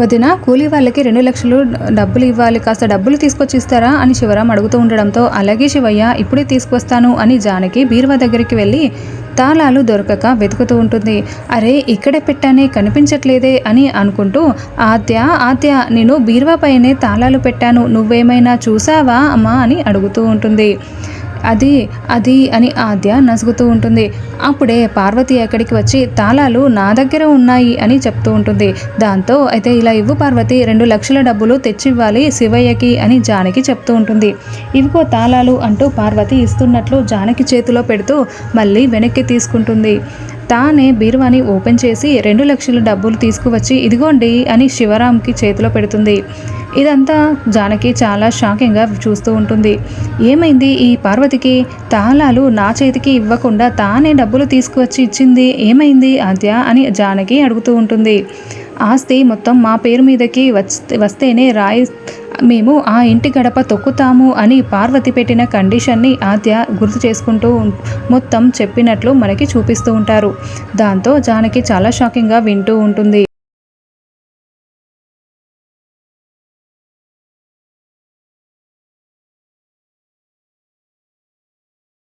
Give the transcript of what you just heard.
వదిన కూలీ వాళ్ళకి రెండు లక్షలు డబ్బులు ఇవ్వాలి కాస్త డబ్బులు తీసుకొచ్చి ఇస్తారా అని శివరాం అడుగుతూ ఉండడంతో అలాగే శివయ్య ఇప్పుడే తీసుకొస్తాను అని జానకి బీరువా దగ్గరికి వెళ్ళి తాళాలు దొరకక వెతుకుతూ ఉంటుంది. అరే ఇక్కడే పెట్టానే కనిపించట్లేదే అని అనుకుంటూ ఆత్య ఆత్య నేను బీరువా పైనే తాళాలు పెట్టాను నువ్వేమైనా చూసావా అమ్మా అని అడుగుతూ ఉంటుంది. అది అది అని ఆద్య నసుగుతూ ఉంటుంది. అప్పుడే పార్వతి అక్కడికి వచ్చి తాళాలు నా దగ్గర ఉన్నాయి అని చెప్తూ ఉంటుంది. దాంతో అయితే ఇలా ఇవ్వు పార్వతి రెండు లక్షల డబ్బులు తెచ్చివ్వాలి శివయ్యకి అని జానకి చెప్తూ ఉంటుంది. ఇవిగో తాళాలు అంటూ పార్వతి ఇస్తున్నట్లు జానకి చేతిలో పెడుతూ మళ్ళీ వెనక్కి తీసుకుంటుంది. తానే బీరువాని ఓపెన్ చేసి రెండు లక్షల డబ్బులు తీసుకువచ్చి ఇదిగోండి అని శివరాంకి చేతిలో పెడుతుంది. ఇదంతా జానకి చాలా షాకింగ్గా చూస్తూ ఉంటుంది. ఏమైంది? ఈ పార్వతికి తాళాలు నా చేతికి ఇవ్వకుండా తానే డబ్బులు తీసుకువచ్చి ఇచ్చింది. ఏమైంది ఆద్య అని జానకి అడుగుతూ ఉంటుంది. ఆస్తి మొత్తం మా పేరు మీదకి వస్తే వస్తేనే రాయి మేము ఆ ఇంటి గడప తొక్కుతాము అని పార్వతి పెట్టిన కండిషన్ని ఆద్య గుర్తు చేసుకుంటూ మొత్తం చెప్పినట్లు మనకి చూపిస్తూ ఉంటారు. దాంతో జానకి చాలా షాకింగ్గా వింటూ ఉంటుంది.